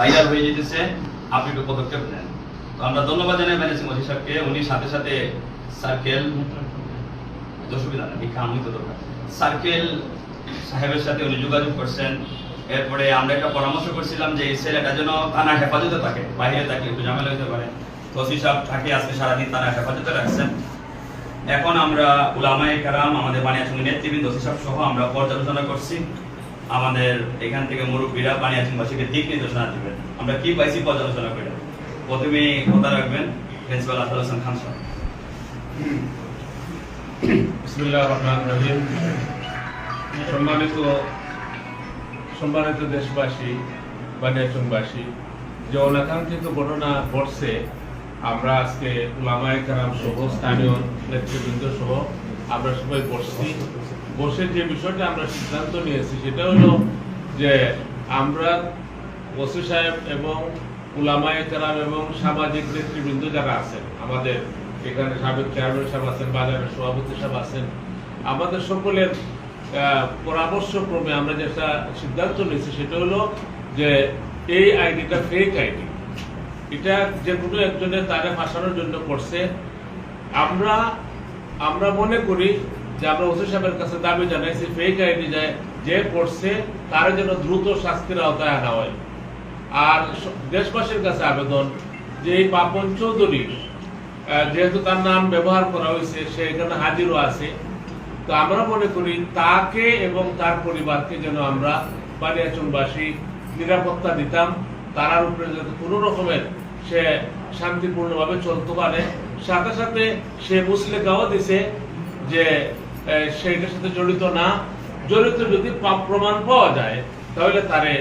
Viral হয়ে যেতেছে, আপনি একটু পদক্ষেপ নেন। তো আমরা ধন্যবাদ জানাই ম্যানেজিং অফিসার স্যারকে উনি সাথে সাথে সার্কেল অসুবিধা না দীক্ষা আমি তো দরকার সার্কেল সাহেবের সাথে উনি যোগাযোগ করছেন। এরপরে আমরা একটা পরামর্শ করছিলাম যে এই ছেলেটা যেন থানা হেফাজতে থাকে, বাইরে থাকলে একটু ঝামেলা হতে পারে। তো ওসি সাহেব থাকে, আজকে সারাদিন থানা হেফাজতে রাখছেন। এখন আমরা উলামায়ে কারাম, আমাদের বানিয়াচুঙ্গি নেতৃবৃন্দ ওসি সাহেব সহ আমরা পর্যালোচনা করছি। আমাদের এখান থেকে মুরব্বীরা বানিয়াচুঙ্গবাসীকে দিক নির্দেশনা দিবেন। আমরা কি পাইছি পর্যালোচনা করে? প্রথমে কথা রাখবেন প্রিন্সিপাল আফজাল হাসান খান সাহেব সম্মানিত সম্মানিত দেশবাসী বা নেটনবাসী যে অনাকাঙ্ক্ষিত ঘটনা ঘটছে আমরা আজকে উলামায়ে কারাম সহ স্থানীয় নেতৃবৃন্দ সহ আমরা সবাই বসছি। বসে যে বিষয়টা আমরা সিদ্ধান্ত নিয়েছি সেটা হলো যে আমরা ওসি সাহেব এবং উলামায় কারাম এবং সামাজিক নেতৃবৃন্দ যারা আছেন আমাদের এখানে সাবেক চেয়ারম্যান সাহেব আছেন বাজারের সভাপতি সাহেব আছেন আমাদের সকলের আহ, পরামর্শক্রমে আমরা যেটা সিদ্ধান্ত নিয়েছি সেটা হলো যে এই আইডিটা ফেক আইডি। এটা যে কোনো একজনের তারে ফাঁসানোর জন্য করছে, আমরা আমরা মনে করি যে আমরা ওসি সাহেবের কাছে দাবি জানাইছি ফেক আইডি যায় যে করছে, তারা যেন দ্রুত শাস্তির আওতায় আনা হয়। আর দেশবাসীর কাছে আবেদন যে এই পাপন চৌধুরী যেহেতু তার নাম ব্যবহার করা হয়েছে, সে এখানে হাজিরও আছে। তো আমরা মনে করি তাকে এবং তার পরিবারকে যেন আমরা বানিয়াচুনবাসী নিরাপত্তা দিতাম। তার উপরে যাতে কোনো রকমের সে শান্তিপূর্ণভাবে চলতে পারে সাথে সাথে সে মুসলেখাও দিছে যে আহ, সে এটার সাথে জড়িত না। জড়িত যদি প্রমাণ পাওয়া যায় তাহলে তারে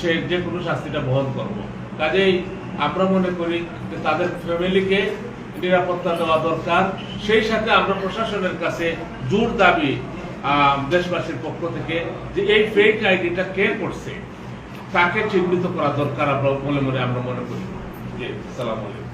সে যে কোনো শাস্তিটা বহন করব। কাজেই আমরা মনে করি যে তাদের ফ্যামিলিকে নিরাপত্তা দেওয়া দরকার। সেই সাথে আমরা প্রশাসনের কাছে জোর দাবি দেশবাসীর পক্ষ থেকে যে এই ফেক আইডিটা কে করছে? তাকে চিহ্নিত করা দরকার আমরা বলে মনে আমরা মনে করি। যে সালাম আলাইকুম।